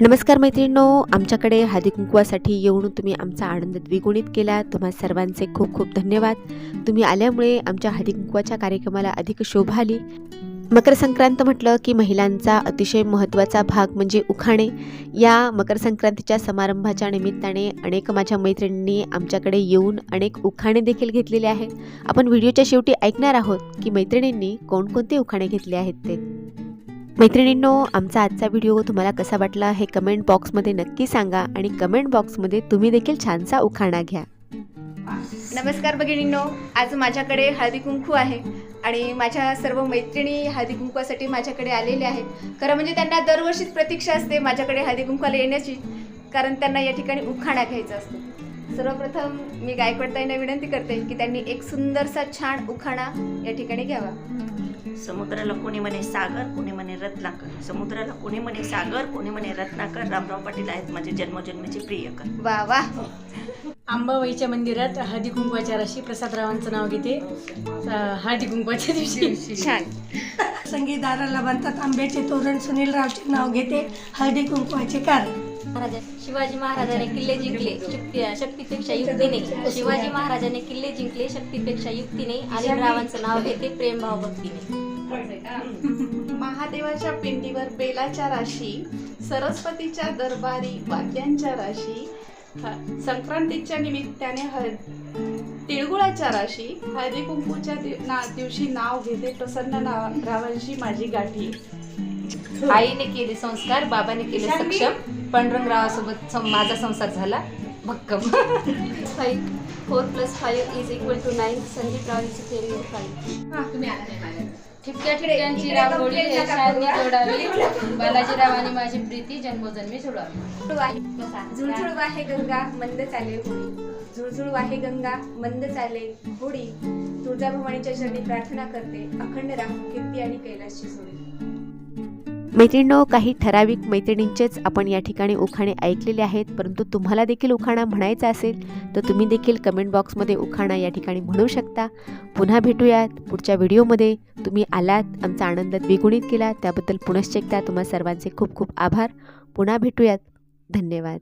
नमस्कार मैत्रिणींनो आमच्याकडे हळदी कुंकवासाठी येऊन तुम्ही आमचा आनंद द्विगुणित केला. तुम्हा सर्वांचे खूप खूप धन्यवाद. तुम्ही आल्यामुळे आमच्या हळदी कुंकवाच्या कार्यक्रमाला अधिक शोभा आली. मकर संक्रांत म्हटलं की महिलांचा अतिशय महत्त्वाचा भाग म्हणजे उखाणे. या मकर संक्रांतीच्या समारंभाच्या निमित्ताने अनेक माझ्या मैत्रिणींनी आमच्याकडे येऊन अनेक उखाणे देखील घेतलेले आहेत. आपण व्हिडिओच्या शेवटी ऐकणार आहोत की मैत्रिणींनी कोणकोणते उखाणे घेतले आहेत ते. मैत्रिणींनो आमचा आजचा व्हिडिओ तुम्हाला कसा वाटला हे कमेंट बॉक्समध्ये नक्की सांगा आणि कमेंट बॉक्समध्ये तुम्ही देखील छानसा उखाणा घ्या. नमस्कार भगिनींनो आज माझ्याकडे हळदी कुंकू आहे आणि माझ्या सर्व मैत्रिणी हळदी कुंकवासाठी माझ्याकडे आलेल्या आहेत. खरं म्हणजे त्यांना दरवर्षीच प्रतीक्षा असते माझ्याकडे हळदी कुंकवाला येण्याची कारण त्यांना या ठिकाणी उखाणा घ्यायचा असतो. सर्वप्रथम मी गायकवाडताईंना विनंती करते की त्यांनी एक सुंदरसा छान उखाणा या ठिकाणी घ्यावा. समुद्राला कोणी म्हणे सागर कोणी म्हणे रत्नाकर. समुद्राला कोणी म्हणे सागर कोणी म्हणे रत्नाकर. रामराव पाटील आहेत माझे जन्मजन्मीचे प्रियकर. वा वा. अंबाबाईच्या मंदिरात हळदी कुंकवाच्या राशी प्रसादरावांचं नाव घेते. हळदी कुंकवाच्या दिवशी. छान. संगीतदाराला बनतात आंब्याचे तोरण सुनीलरावचे नाव घेते हळदी कुंकवाचे कारण महाराजा शिवाजी महाराजाने किल्ले जिंकले शक्ती शक्तीपेक्षा युक्तीने शिवाजी महाराजाने किल्ले जिंकले शक्तीपेक्षा युक्तीने आणि रावांचं नाव घेते प्रेमभाव भक्तीने महादेवाच्या पिंडीवर बेलाच्या राशी सरस्वतीच्या दरबारी वाद्यांच्या राशी संक्रांतीच्या निमित्ताने हळ तिळगुळाच्या राशी हळदी कुंकूच्या ना दिवशी नाव घेते प्रसन्न नाव रावांशी माझी गाठी. आईने केले संस्कार बाबाने केले सक्षम. पांडुरंगरावासोबत सं- माझा संसार झाला भक्कम. Five four plus five is equal to nine. Sandeep रावांची केली फाईव्ह ठिपक्या ठिपक्यांची रांगोळी हे शाळेने जोडावी. बालाजीराव आणि माझी प्रीती जन्मोजन्मी जोडावी झुळझुळ वाहे गंगा. मंद चाले होडी झुळझुळ वाहे गंगा मंद चाले होडी. तुळजाभवानीच्या चरणी प्रार्थना करते अखंड राहू कीर्ती आणि कैलासची सोडी मैत्रिणींनो काही ठराविक मैत्रिणींचेच आपण या ठिकाणी उखाणे ऐकलेले आहेत परंतु तुम्हाला देखील उखाणा म्हणायचा असेल तर तुम्ही देखील कमेंट बॉक्समध्ये उखाणा या ठिकाणी म्हणू शकता. पुन्हा भेटूयात पुढच्या व्हिडिओमध्ये तुम्ही आलात आमचा आनंद द्विगुणित केला त्याबद्दल पुनश्चेकता तुम्हा सर्वांचे खूप खूप आभार. पुन्हा भेटूयात. धन्यवाद.